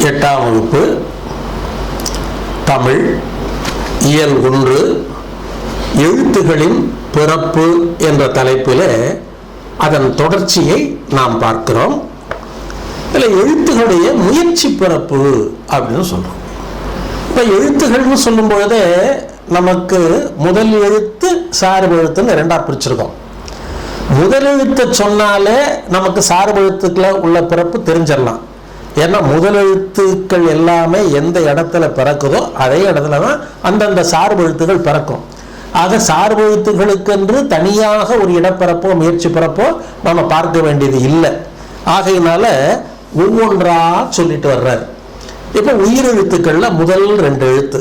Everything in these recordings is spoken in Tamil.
எட்டாம் வகுப்பு தமிழ் இயல் ஒன்று எழுத்துகளின் பிறப்பு என்ற தலைப்பில் அதன் தொடர்ச்சியை நாம் பார்க்கிறோம். இதில் எழுத்துகளுடைய முயற்சி பிறப்பு அப்படின்னு சொல்கிறோம் இப்போ எழுத்துகள்னு சொல்லும் பொழுதே நமக்கு முதல் எழுத்து சார்பு எழுத்துன்னு ரெண்டாக பிரிச்சிருக்கோம். முதல் எழுத்தை சொன்னாலே நமக்கு சார்பு எழுத்துக்களை உள்ள பிறப்பு தெரிஞ்சிடலாம். ஏன்னா முதல் எழுத்துக்கள் எல்லாமே எந்த இடத்துல பிறக்குதோ அதே இடத்துல தான் அந்தந்த சார்பு எழுத்துக்கள் பிறக்கும். ஆக சார்பு எழுத்துக்களுக்கென்று தனியாக ஒரு இடப்பிறப்போ முயற்சி பிறப்போ நம்ம பார்க்க வேண்டியது இல்லை. ஆகையினால ஒவ்வொன்றா சொல்லிட்டு வர்றார். இப்போ உயிரெழுத்துக்களில் முதல் ரெண்டு எழுத்து.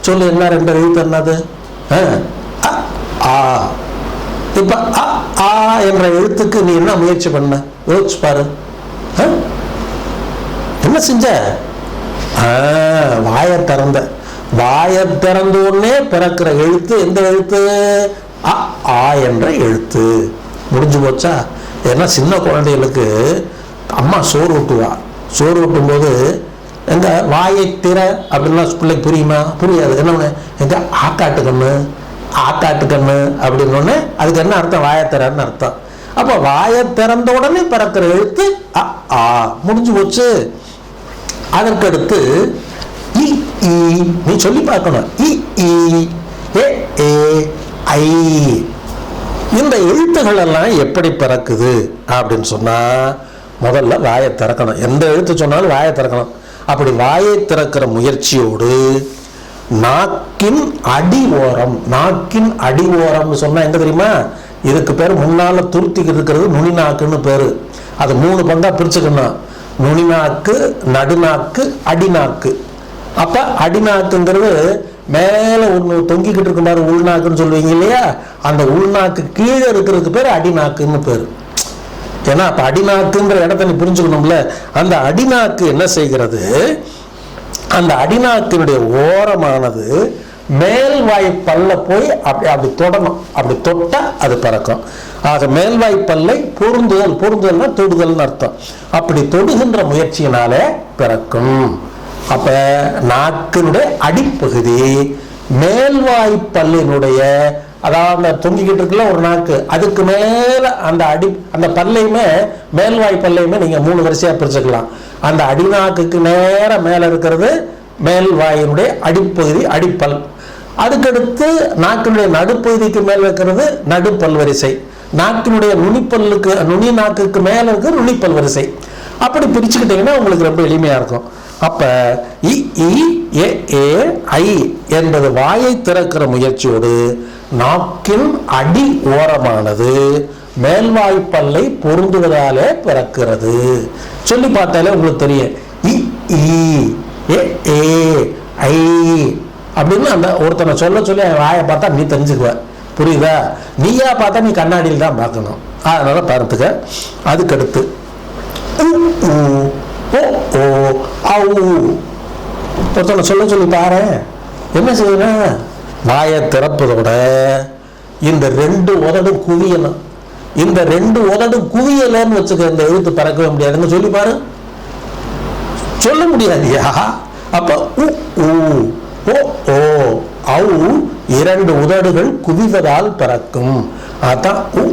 சொல்லு என்ன ரெண்டு எழுத்து என்னது ஆ, அ, ஆ. இப்ப ஆ என்ற எழுத்துக்கு நீ என்ன முயற்சி பண்ண? யோசிச்சு பாரு. ஆ? என்ன செஞ்ச? ஆ, திறந்த. வாய திறந்த உடனே பிறக்கிற எழுத்து எந்த எழுத்து? அ ஆ என்ற எழுத்து. முடிஞ்சு போச்சா? ஏன்னா சின்ன குழந்தைகளுக்கு அம்மா சோறு ஊட்டுவா. சோறு ஊட்டும் போது இந்த வாயை திற அப்படின்லாம் பிள்ளைக்கு புரியுமா? புரியாது. என்ன பண்ணு? எங்க ஆக்காட்டு கண்ணு ஆக்காட்டு கண்ணு அப்படின்னு அதுக்கு என்ன அர்த்தம்? வாயை திறன்னு அர்த்தம். அப்போ வாயை திறந்த உடனே பிறக்கிற எழுத்து அ ஆ முடிஞ்சு போச்சு. அதற்கடுத்து இ ஈ நீ சொல்லி பார்க்கணும். இ ஈ ஏ ஏ ஐ. இந்த எழுத்துகள் எல்லாம் எப்படி பிறக்குது? அப்படின்னு சொன்னா முதல்ல வாயை திறக்கணும். எந்த எழுத்து சொன்னாலும் வாயை திறக்கணும். அப்படி வாயை திறக்கிற முயற்சியோடு நாக்கின் அடி ஓரம் நாக்கின் அடி ஓரம்னு சொன்னால் எங்கே தெரியுமா? இதுக்கு பேர் முன்னால் துருத்திக்கு இருக்கிறது நுனி நாக்குன்னு பேர். அது மூணு பங்காக பிரிச்சுக்கணும் நுனி நாக்கு நடுநாக்கு அடிநாக்கு. அப்போ அடிநாக்குங்கிறது மேலே ஒன்று தொங்கிக்கிட்டு இருக்கும் பாரு உள்நாக்குன்னு சொல்லுவீங்க இல்லையா? அந்த உள்நாக்கு கீழே இருக்கிறதுக்கு பேர் அடிநாக்குன்னு பேர். ஏன்னா அப்ப அடிநாக்குங்கிற இடத்த நீ புரிஞ்சுக்கணும்ல. அந்த அடிநாக்கு என்ன செய்கிறது? அந்த அடிநாக்கினுடைய ஓரமானது மேல்வாய் பல்ல போய் அப்படி அப்படி தொடணும். அப்படி தொட்டா அது பறக்கும். ஆக மேல்வாய் பல்லை பொருந்துதல் பொருந்துதல்னா தொடுதல்னு அர்த்தம். அப்படி தொடுகின்ற முயற்சியினாலே பிறக்கும். அப்ப நாக்கினுடைய அடிப்பகுதி மேல்வாய் பல்லினுடைய அதாவது அந்த தொங்கிக்கிட்டு இருக்குல்ல ஒரு நாக்கு அதுக்கு மேல அந்த அடி அந்த பல்லையுமே மேல்வாய் பல்லையுமே நீங்க மூணு வரிசையா பிரிச்சுக்கலாம். அந்த அடிநாக்குக்கு நேர மேல இருக்கிறது மேல்வாயினுடைய அடிப்பகுதி அடிப்பல். அதுக்கடுத்து நாக்கினுடைய நடுப்பகுதிக்கு மேலே இருக்கிறது நடுப்பல் வரிசை. நாக்கினுடைய நுனிப்பல்லுக்கு நுனி நாக்குக்கு மேல இருக்கிற நுனிப்பல் வரிசை. அப்படி பிரிச்சுக்கிட்டீங்கன்னா உங்களுக்கு ரொம்ப எளிமையா இருக்கும். அப்ப இ இ ஏ ஐ என்பது வாயை திறக்கிற முயற்சியோடு நாக்கின் அடி ஓரமானது. மேல்வாய் பல்லை பொருந்துவதாலே பிறக்கிறது. சொல்லி பார்த்தாலே உங்களுக்கு தெரியும். இ ஏ ஏ ஐ அப்படின்னு அந்த ஒருத்தனை சொல்ல சொல்லி வாயை பார்த்தா நீ தெரிஞ்சுக்குவ. புரியுதா? நீயா பார்த்தா நீ கண்ணாடியில் தான் பார்க்கணும். அதனால பார்த்துக்க. அதுக்கடுத்து உ, ஓ ஓ ஒருத்தனை சொல்ல சொல்லி பாரு என்ன செய்யணும்? வாயை திறப்பதோட இந்த ரெண்டு உதடும் குவியணும் இந்த ரெண்டு உதடும் குவியலன்னு வச்சுக்க இந்த எழுத்து பறக்கவே முடியாதுன்னு சொல்லி பாரு. சொல்ல முடியாதியா? அப்ப உ ஓ ஓ அவு இரண்டு உதடுகள் குவிவதால் பிறக்கும். அதான் உ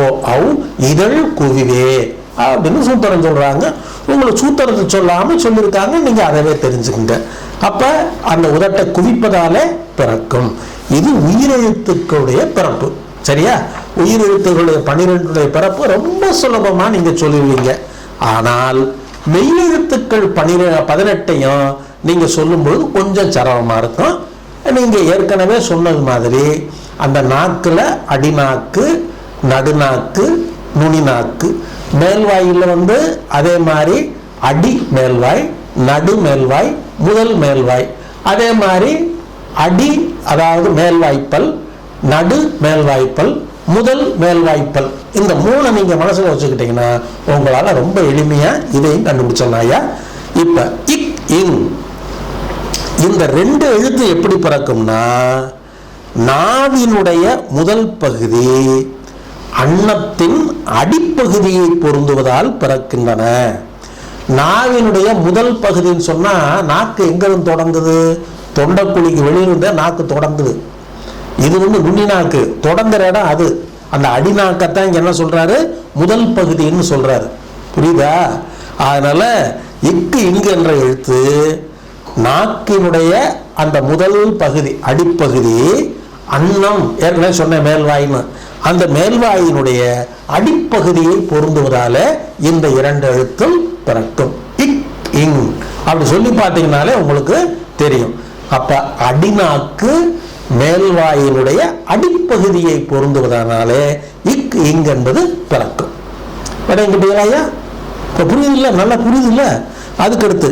ஓ அவு இதழ் குவிவே. அப்படின்னு சூத்திரம் சொல்றாங்க. உங்களுக்கு சூத்திரத்தை சொல்லாம சொல்லியிருக்காங்க நீங்க அதவே தெரிஞ்சுக்கங்க. அப்ப அந்த உதட்டை குவிப்பதாலே பிறக்கும். இது உயிரெழுத்துக்களுடைய பிறப்பு. சரியா? உயிரெழுத்துக்களுடைய பனிரெண்டுடைய பிறப்பு ரொம்ப சுலபமா நீங்க சொல்லுவீங்க ஆனால் மெய்யெழுத்துக்கள் பனிரெ பதினெட்டையும் நீங்க சொல்லும்பொழுது கொஞ்சம் சிரமமா இருக்கும். நீங்க ஏற்கனவே சொன்னது மாதிரி அந்த நாக்குல அடிநாக்கு நடுநாக்கு நுனிநாக்கு மேல்வாயில் வந்து அதே மாதிரி அடி மேல்வாய் நடு மேல்வாய் முதல் மேல்வாய். அதே மாதிரி அடி அதாவது மேல்வாய்ப்பல் நடு மேல்வாய்ப்பல் முதல் மேல்வாய்ப்பல். இந்த மூணை நீங்க மனசுல வச்சுக்கிட்டீங்கன்னா உங்களால ரொம்ப எளிமையா இதையும் கண்டுபிடிச்சிடலாம் ஐயா. இப்ப இக் இன். இந்த ரெண்டு எழுத்து எப்படி பிறக்கும்னா நாவினுடைய முதல் பகுதி அன்னத்தின் அடிப்பகுதியை பொருந்துவதால் பிறக்கின்றன. நாவினுடைய முதல் பகுதின்னு சொன்னால் நாக்கு எங்கிருந்து தொடங்குது? தொண்டைக்குழிக்கு வெளியிருந்த நாக்கு தொடங்குது. இது வந்து நுண்ணி நாக்கு. தொடங்குற இடம் அது. அந்த அடிநாக்கத்தான் இங்கே என்ன சொல்கிறாரு முதல் பகுதின்னு சொல்கிறாரு புரியுதா? அதனால் இக்கு இங்கு என்ற எழுத்து நாக்கினுடைய அந்த முதல் பகுதி அடிப்பகுதி அன்னம். ஏற்கனவே சொன்ன மேல்வாயின்னு. அந்த மேல்வாயினுடைய அடிப்பகுதியை பொருந்துவதால இந்த இரண்டு எழுத்தும் பிறக்கும். இக் இங். அப்படி சொல்லி பார்த்தீங்கனாலே உங்களுக்கு தெரியும். அப்ப அடிநாக்கு மேல்வாயினுடைய அடிப்பகுதியை பொருந்துவதனாலே இக் இங் என்பது பிறக்கும். விடைங்கிட்டீங்களா ஐயா இப்போ புரியுது நல்லா புரியுது அதுக்கடுத்து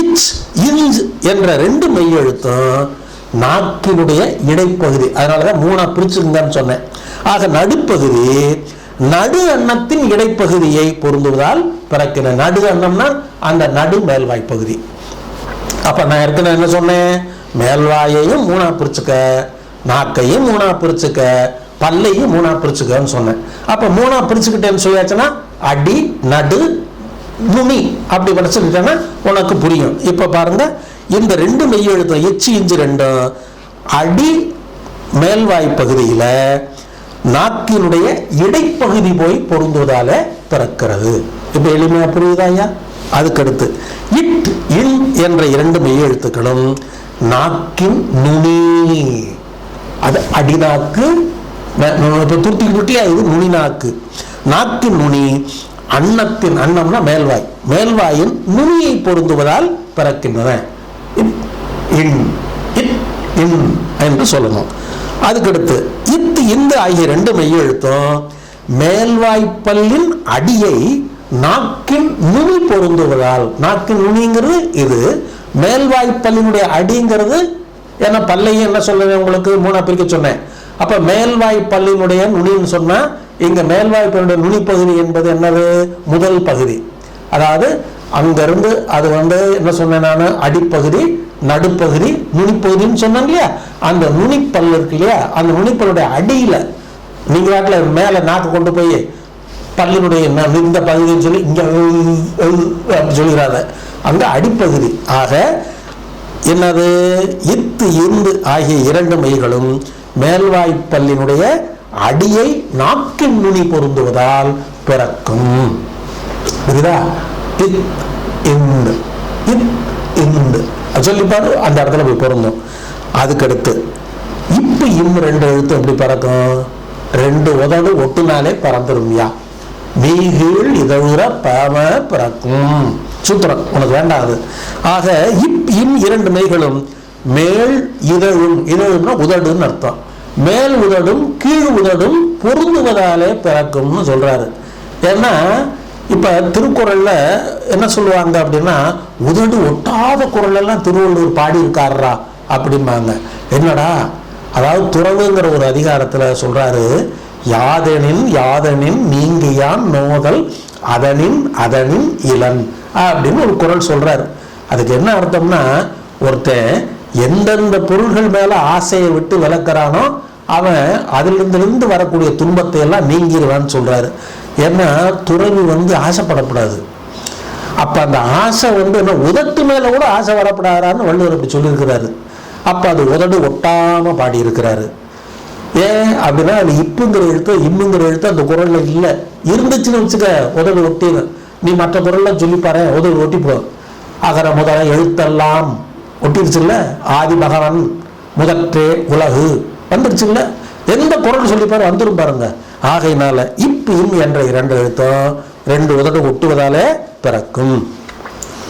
இச் இஞ்ச் என்ற ரெண்டு மெய்யெழுத்தும் நாக்கினுடைய இடைப்பகுதி. அதனால தான் மூணா பிரிச்சுருங்கன்னு சொன்னேன். ஆக நடுப்பகுதி நடு அன்னத்தின் இடைப்பகுதியை பொருந்துவதால் பிறக்கிற நடு அன்னம்னா அந்த நடு மேல்வாய் பகுதி அப்ப நான் ஏற்கனவே என்ன சொன்னேன்? மேல்வாயையும் மூணா பிரிச்சுக்க நாக்கையும் மூணா பிரிச்சுக்க பல்லையும் மூணா பிரிச்சுக்கன்னு சொன்னேன். அப்ப மூணா பிரிச்சுக்கிட்டேன்னு சொல்லியாச்சுன்னா அடி நடு நுனி அப்படி படிச்சுக்கிட்டேன்னா உனக்கு புரியும். இப்ப பாருங்க இந்த ரெண்டு மெய் எழுத்தும் எச்சி இஞ்சி ரெண்டும் அடி மேல்வாய் பகுதியில் நாக்கினுடைய இடைப்பகுதி போய் பொருந்துவதால பிறக்கிறது. இப்ப எளிமையா புரியுதா ஐயா? அதுக்கடுத்து இட் இன் என்ற இரண்டு மெய் எழுத்துக்களும் நாக்கின் நுனி. அது அடிநாக்கு ந- துருத்தி துருட்டியா இது நுனி நாக்கு நாக்கின் நுனி அன்னத்தின் அன்னம்னா மேல்வாய். மேல்வாயின் நுனியை பொருந்துவதால் பிறக்கின்றன. இட் இன் இட் இன் என்று சொல்லணும். அதுக்கடுத்து இத்து இந்த ஆகிய ரெண்டு மெய் எழுத்தும். மேல்வாய்ப்பல்லின் அடியை நாக்கின் நுனி பொருந்துவதால் நாக்கின் நுனிங்கிறது இது மேல்வாய்ப்பல்லினுடைய அடிங்கிறது ஏன்னா பல்லையும் என்ன சொல்லுவேன் உங்களுக்கு? மூணா பிரிக்க சொன்னேன். அப்ப மேல்வாய் பல்லினுடைய நுனின்னு சொன்னா இங்க மேல்வாய் பல்லுடைய நுனி பகுதி என்பது என்னது? முதல் பகுதி. அதாவது அங்கிருந்து அது வந்து என்ன சொன்னேன் நான்? அடிப்பகுதி நடுப்பகுதி நுனிப்பகுதின்னு சொன்னேன் இல்லையா? அந்த நுனிப்பல் இருக்கு இல்லையா? அந்த நுனிப்பல்லுடைய அடியில நீங்கள் நாட்டில் மேலே நாக்கு கொண்டு போய் பல்லினுடைய இந்த பகுதின்னு சொல்லி இங்கே உம், அந்த அடிப்பகுதி. ஆக என்னது? இத்து இந்து ஆகிய இரண்டு மெய்களும் மேல்வாய்ப்பல்லினுடைய அடியை நாக்கின் நுனி பொருந்துவதால் பிறக்கும். புரியுதா? இத் இந்து இத் இந்து சொல்லிப்பாரு அந்த இடத்துல போய் பொருந்தும். அதுக்கடுத்து இப்போ இம் ரெண்டு எழுத்து எப்படி பறக்கும்? ரெண்டு உதடு ஒட்டுனாலே பறந்துரும்யா மீகீழ் இதழுற பம பிறக்கும். சூத்திரம். உனக்கு வேண்டாம் அது. ஆக இப் இம் இரண்டு மெய்களும் மேல் இதழும். இதழும்னா உதடுன்னு அர்த்தம். மேல் உதடும் கீழ் உதடும் பொருந்துவதாலே பிறக்கும்னு சொல்றாரு. ஏன்னா இப்ப திருக்குறள்ல என்ன சொல்லுவாங்க அப்படின்னா உதடு ஒட்டாத குரல் எல்லாம் திருவள்ளுவர் பாடி அப்படிம்பாங்க. என்னடா? அதாவது துறவுங்கிற ஒரு அதிகாரத்துல சொல்றாரு யாதெனின் யாதனின் நீங்கியான் நோதல் அதனின் அதனின் இளன் அப்படின்னு ஒரு குறள் சொல்றாரு. அதுக்கு என்ன அர்த்தம்னா ஒருத்தன் எந்தெந்த பொருள்கள் மேல ஆசையை விட்டு விளக்குறானோ அவன் அதிலிருந்துலேருந்து வரக்கூடிய துன்பத்தை எல்லாம் நீங்கிடுவான்னு சொல்றாரு. ஏன்னா துறவி வந்து ஆசைப்படக்கூடாது. அப்போ அந்த ஆசை வந்து என்ன? உதட்டு மேலே கூட ஆசை வரப்படாதான்னு வள்ளுவர் அப்படி சொல்லியிருக்கிறாரு. அப்போ அது உதடு ஒட்டாமல் பாடியிருக்கிறாரு. ஏன் அப்படின்னா அது இப்புங்கிற எழுத்து இம்முங்கிற எழுத்து அந்த குரலில் இல்லை. இருந்துச்சுன்னு வச்சுக்க உதடு ஒட்டின்னு. நீ மற்ற குரல்லாம் சொல்லி பாரு உதடு ஒட்டி போ. அகர முதல எழுத்தெல்லாம் ஒட்டிருச்சுல்ல? ஆதி பகவன் முதற்றே உலகு. வந்துருச்சுல்ல? எந்த குரல் சொல்லி பாரு வந்துரும் ஆகையினால இப் இம் என்ற இரண்டு எழுத்தும் ரெண்டு உதடு ஒட்டுவதாலே பிறக்கும்.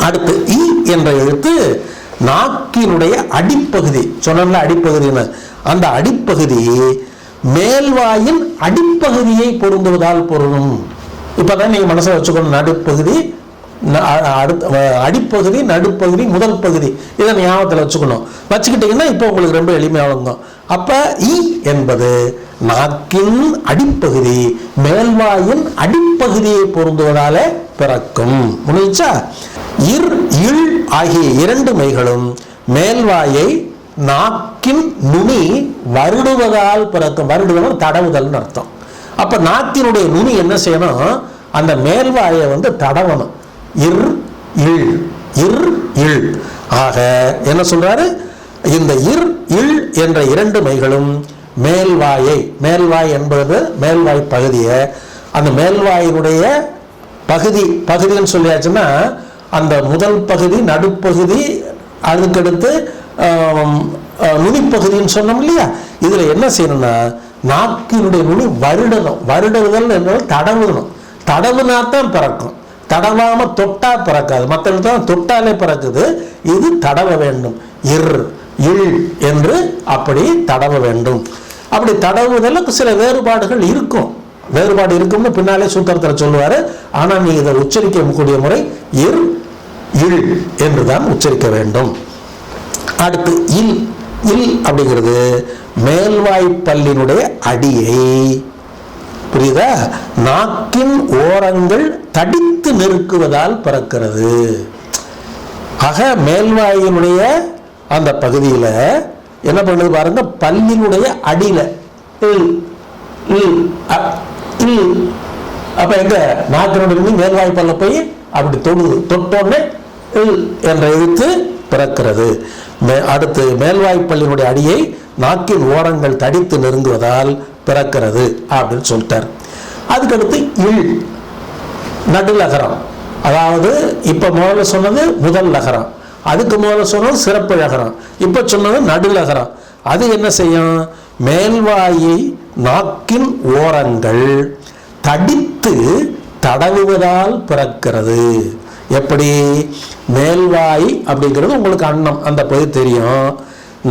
அடுத்து இ என்ற எழுத்து நாக்கினுடைய அடிப்பகுதி. சொன்ன அடிப்பகுதின்னு. அந்த அடிப்பகுதி மேல்வாயின் அடிப்பகுதியை பொருந்துவதால் பொருந்தும் இப்பதான் நீங்க மனசை வச்சுக்கணும். நடுப்பகுதி ந- அடுத்த அடிப்பகுதி நடுப்பகுதி முதல் பகுதி. இதை ஞாபகத்தில் வச்சுக்கணும். வச்சுக்கிட்டீங்கன்னா இப்போ உங்களுக்கு ரொம்ப எளிமையாகும் அப்ப இ என்பது நாக்கின் அடிப்பகுதி மேல்வாயின் அடிப்பகுதியை பொருந்துவதால பிறக்கும். முடிச்சா இர் இல் ஆகிய இரண்டு மைகளும் மேல்வாயை நாக்கின் நுனி வருடுவதால் பிறக்கும். வருடுவதால் தடவுதல்னு அர்த்தம். அப்ப நாக்கினுடைய நுனி என்ன செய்யணும்? அந்த மேல்வாயை வந்து தடவணும். இர் இல் இர் இல் ஆக என்ன சொல்றாரு? இந்த இர் இல் என்ற இரண்டு மைகளும் மேல்வாயை மேல்வாய் என்பது மேல்வாய் பகுதியை அந்த மேல்வாயினுடைய பகுதி பகுதின்னு சொல்லியாச்சுன்னா அந்த முதல் பகுதி நடுப்பகுதி அதுக்கடுத்து நுனிப்பகுதின்னு சொன்னோம் இல்லையா? இதில் என்ன செய்யணும்னா நாக்கினுடைய நுனி வருடணும். வருடுதல் என்பது தடவுணும் தடவுனா தான் பிறக்கும். தடவாமல் தொட்டா பிறக்காது. மற்ற தான் தொட்டாலே பிறக்குது. இது தடவ வேண்டும். இர். இல் என்று அப்படி தடவ வேண்டும். அப்படி தடவுதல சில வேறுபாடுகள் இருக்கும். வேறுபாடு இருக்கும்னு பின்னாலே சூத்திரத்தில் சொல்லுவாரு. ஆனால் நீ இதை உச்சரிக்கக்கூடிய முறை இர் இல் என்று தான் உச்சரிக்க வேண்டும். அடுத்து இல் இல் அப்படிங்கிறது மேல்வாய்ப்பல்லினுடைய அடியை புரியுதா? நாக்கின் ஓரங்கள் தடித்து நெருக்குவதால் பிறக்கிறது. ஆக மேல்வாயினுடைய அந்த பகுதியில் என்ன பண்ணுது பாருங்க பல்லினுடைய அடியில். இல், அப்ப எங்க? நாக்கினுடைய மேல்வாய் பல்ல போய் அப்படி தொடுது. தொட்டோன்னே இல் என்ற எழுத்து பிறக்கிறது. மே- அடுத்து மேல்வாய் அடியை நாக்கின் ஓரங்கள் தடித்து நெருங்குவதால் பிறக்கிறது அப்படின்னு சொல்லிட்டார். அதுக்கடுத்து இல் நடுநகரம் அதாவது இப்போ முதல்ல சொன்னது முதல் நகரம். அதுக்கு முதல்ல சொன்னது சிறப்பு லகரம் இப்ப சொன்னது நடுலகரம் அது என்ன செய்யும்? மேல்வாயை நாக்கின் ஓரங்கள் தடித்து தடவுவதால் பிறக்கிறது. எப்படி? மேல்வாய் அப்படிங்கிறது உங்களுக்கு அன்னம். அந்த பகுதி தெரியும்.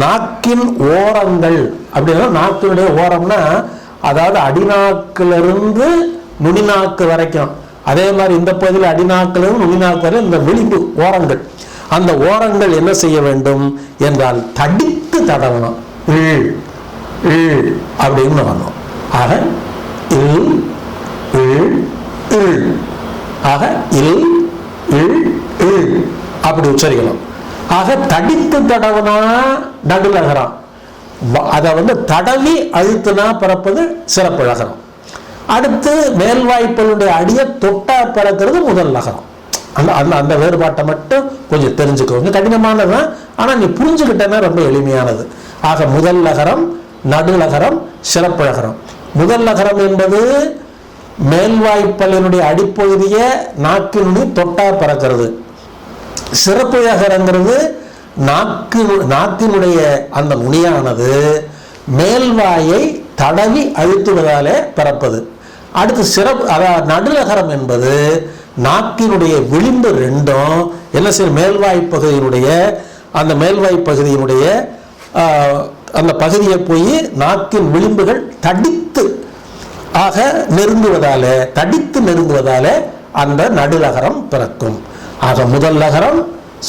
நாக்கின் ஓரங்கள் அப்படின்னா நாக்கினுடைய ஓரம்னா அதாவது அடிநாக்கிலிருந்து நுனிநாக்கு வரைக்கும். அதே மாதிரி இந்த பகுதியில் அடிநாக்கிலிருந்து நுனிநாக்கு வரை இந்த விளிம்பு ஓரங்கள். அந்த ஓரங்கள் என்ன செய்ய வேண்டும் என்றால் தடித்து தடவணும். இல் இல் அப்படின்னு வரணும். ஆக இல் இல் இல் ஆக இல் இல் அப்படி உச்சரிக்கணும். ஆக தடித்து தடவனா நடுலகரம் அதை வந்து தடவி அழுத்துனா பிறப்பது சிறப்பு லகரம். அடுத்து மேல்வாய்ப்பலுடைய அடியை தொட்டா பிறக்கிறது முதல் லகரம். அந்த அந்த அந்த வேறுபாட்டை மட்டும் கொஞ்சம் தெரிஞ்சுக்கோங்க கொஞ்சம் கடினமானதுதான் ஆனால் நீ புரிஞ்சுக்கிட்டேன்னா ரொம்ப எளிமையானது. ஆக முதல் நகரம் நடுலகரம் சிறப்பழகரம் முதல் நகரம் என்பது மேல்வாய்ப்பலினுடைய அடிப்பகுதியை நாக்கினுடைய தொட்டா பறக்கிறது. சிறப்பு நகரங்கிறது நாக்கு நாக்கினுடைய அந்த நுனியானது மேல்வாயை தடவி அழுத்துவதாலே பிறப்பது அடுத்து சிறப்பு அதாவது நடுலகரம் என்பது நாக்கினுடைய விளிம்பு ரெண்டும் என்ன செய்யும்? மேல்வாய் பகுதியினுடைய அந்த மேல்வாய் பகுதியினுடைய அந்த பகுதியை போய் நாக்கின் விளிம்புகள் தடித்து ஆக நெருங்குவதால தடித்து நெருங்குவதால அந்த நடுலகரம் பிறக்கும். ஆக முதல் நகரம்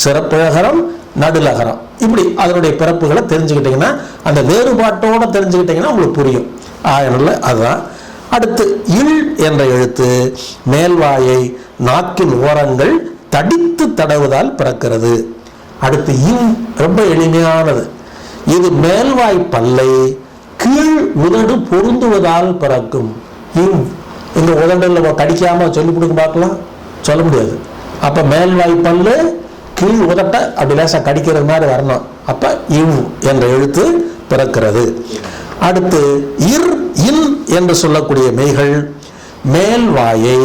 சிறப்பழகரம் நடுலகரம். இப்படி அதனுடைய பிறப்புகளை தெரிஞ்சுக்கிட்டீங்கன்னா அந்த வேறுபாட்டோட தெரிஞ்சுக்கிட்டீங்கன்னா உங்களுக்கு புரியும். அதனால அதுதான் அடுத்து இல் என்ற எழுத்து மேல்வாயை நாக்கின் ஓரங்கள் தடித்து தடவுதால் பிறக்கிறது. அடுத்து இன் ரொம்ப எளிமையானது. இது மேல்வாய் பல்லை கீழ் உதடு பொருந்துவதால் பிறக்கும். இன் இந்த உதடுல கடிக்காம சொல்லி கொடுக்க பார்க்கலாம்? சொல்ல முடியாது. அப்ப மேல்வாய் பல்லு கீழ் உதட்ட அப்படி லேசா கடிக்கிறது மாதிரி வரணும். அப்ப இவ் என்ற எழுத்து பிறக்கிறது. அடுத்து இர் இன் என்று சொல்லக்கூடிய மெய்கள் மேல்வாயை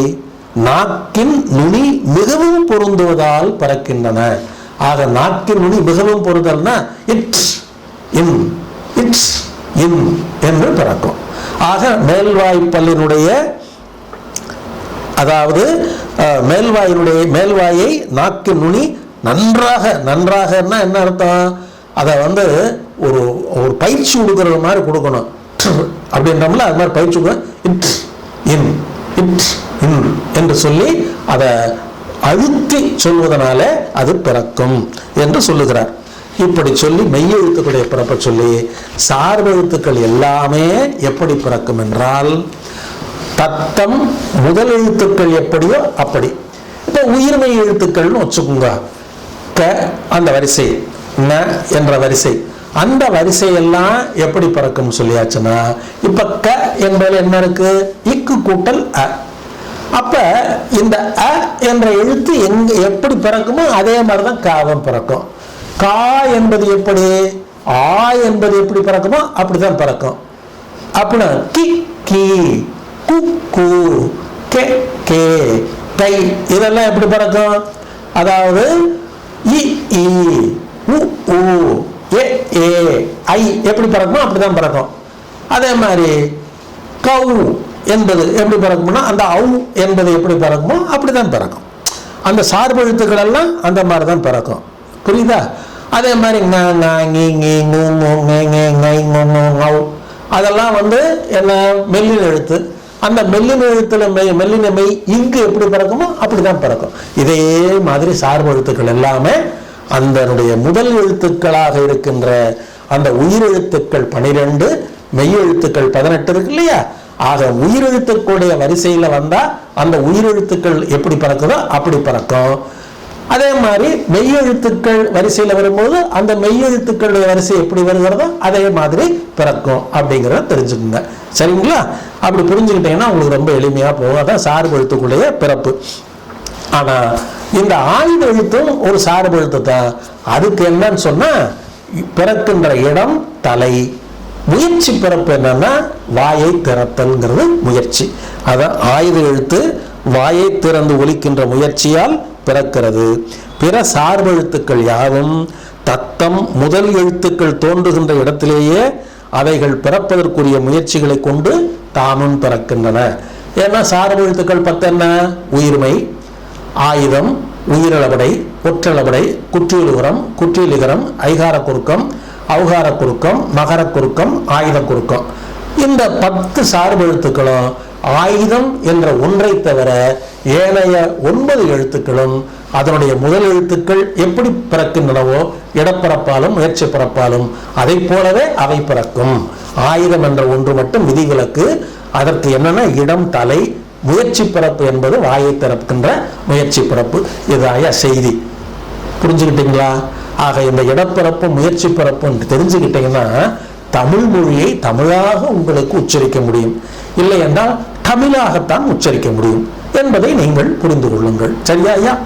நாக்கின் நுனி மிகவும் பொருந்துவதால் பறக்கின்றன. ஆக நாக்கின் நுனி மிகவும் பொருந்தல்னா இட்ஸ் இன் இட்ஸ் இன் என்று பிறக்கும். ஆக மேல்வாய் பல்லினுடைய அதாவது அஹ், மேல்வாயினுடைய மேல்வாயை நாக்கின் நுனி நன்றாக நன்றாகன்னா என்ன அர்த்தம்? அதை வந்து ஒரு ஒரு பயிற்சி கொடுக்குற மாதிரி கொடுக்கணும். அப்படின்றோம்ல அது மாதிரி பயிற்சி இட் இன் இட் இன் என்று சொல்லி அதை அழுத்தி சொல்வதனால அது பிறக்கும் என்று சொல்லுகிறார். இப்படி சொல்லி மெய் எழுத்துக்களை பிறப்ப சொல்லி சார்பெழுத்துக்கள் எல்லாமே எப்படி பிறக்கும் என்றால் தத்தம் முதல் எழுத்துக்கள் எப்படியோ அப்படி. இப்போ உயிர்மை எழுத்துக்கள்னு வச்சுக்கோங்க. க அந்த வரிசை. ந என்ற வரிசை. அந்த வரிசையெல்லாம் எப்படி பிறக்கும் சொல்லியாச்சுன்னா இப்ப க என்பதில் என்ன இருக்கு? இக்கு கூட்டல் அ. அப்ப இந்த அ என்ற எழுத்து எங்க எப்படி பிறக்குமோ அதே மாதிரி தான் காவும் பிறக்கும். கா என்பது எப்படி? ஆ என்பது எப்படி பிறக்குமோ அப்படிதான் பிறக்கும். அப்படின்னா கி கி கு கு கே கே கை இதெல்லாம் எப்படி பிறக்கும்? அதாவது இ இ உ உ ஏ ஏ ஐ. எப்படி பிறக்குமோ அப்படிதான் பிறக்கும். அதே மாதிரி கவு என்பது எப்படி பிறக்கும்னா அந்த அவு என்பது எப்படி பிறக்குமோ அப்படிதான் பிறக்கும். அந்த சார்பு எழுத்துக்கள் எல்லாம் அந்த மாதிரி தான் பிறக்கும். புரியுதா? அதே மாதிரி அதெல்லாம் வந்து என்ன மெல்லின எழுத்து. அந்த மெல்லின எழுத்துல மெல்லின மெய் இங்கு எப்படி பிறக்குமோ அப்படிதான் பிறக்கும். இதே மாதிரி சார்பு எழுத்துக்கள் எல்லாமே அதனுடைய முதல் எழுத்துக்களாக இருக்கின்ற அந்த உயிரெழுத்துக்கள் பனிரெண்டு மெய்யெழுத்துக்கள் பதினெட்டு இருக்கு இல்லையா? ஆக உயிரெழுத்துக்களுடைய வரிசையில வந்தா அந்த உயிரெழுத்துக்கள் எப்படி பறக்குதோ அப்படி பறக்கும். அதே மாதிரி மெய்யெழுத்துக்கள் வரிசையில வரும்போது அந்த மெய்யெழுத்துக்களுடைய வரிசை எப்படி வருகிறதோ அதே மாதிரி பிறக்கும் அப்படிங்கிறத தெரிஞ்சுக்கோங்க. சரிங்களா? அப்படி புரிஞ்சுக்கிட்டீங்கன்னா உங்களுக்கு ரொம்ப எளிமையா போகும். அதான் சார்பு எழுத்துக்களுடைய பிறப்பு. ஆனா இந்த ஆயுத எழுத்தும் ஒரு சார்பு எழுத்து தான் அதுக்கு என்னன்னு சொன்னா பிறக்கின்ற இடம் தலை. முயற்சி பிறப்பு என்னன்னா வாயை திறத்தல்ங்கிறது முயற்சி. அதான் ஆயுத எழுத்து வாயை திறந்து ஒலிக்கின்ற முயற்சியால் பிறக்கிறது. பிற சார்பு எழுத்துக்கள் யாவும் தத்தம் முதல் எழுத்துக்கள் தோன்றுகின்ற இடத்திலேயே அவைகள் பிறப்பதற்குரிய முயற்சிகளை கொண்டு தாமும் பிறக்கின்றன. ஏன்னா சார்பு எழுத்துக்கள் பத்து என்ன உயிர்மை. ஆயுதம் உயிரளவடை ஒற்றளபடை குற்றியலுகரம் குற்றியலிகரம் ஐகார குறுக்கம் அவகார குறுக்கம் மகர குறுக்கம் ஆயுத குறுக்கம் இந்த பத்து சார்பு எழுத்துக்களும் ஆயுதம் என்ற ஒன்றை தவிர ஏனைய ஒன்பது எழுத்துக்களும் அதனுடைய முதல் எழுத்துக்கள் எப்படி பிறக்கின்றனவோ இடப்பிறப்பாலும் முயற்சி பிறப்பாலும் அதை போலவே அவை பிறக்கும். ஆயுதம் என்ற ஒன்று மட்டும் விதிவிலக்கு. அதற்கு என்னென்னா? இடம் தலை முயற்சி பிறப்பு என்பது வாயை திறக்கின்ற முயற்சி பிறப்பு. இது செய்தி. புரிஞ்சுக்கிட்டீங்களா? ஆக இந்த இடப்பிறப்பு முயற்சி பிறப்பு தெரிஞ்சுக்கிட்டீங்கன்னா தமிழ் மொழியை தமிழாக உங்களுக்கு உச்சரிக்க முடியும். இல்லை என்றால் தமிழாகத்தான் உச்சரிக்க முடியும் என்பதை நீங்கள் புரிந்து கொள்ளுங்கள். சரியா ஐயா?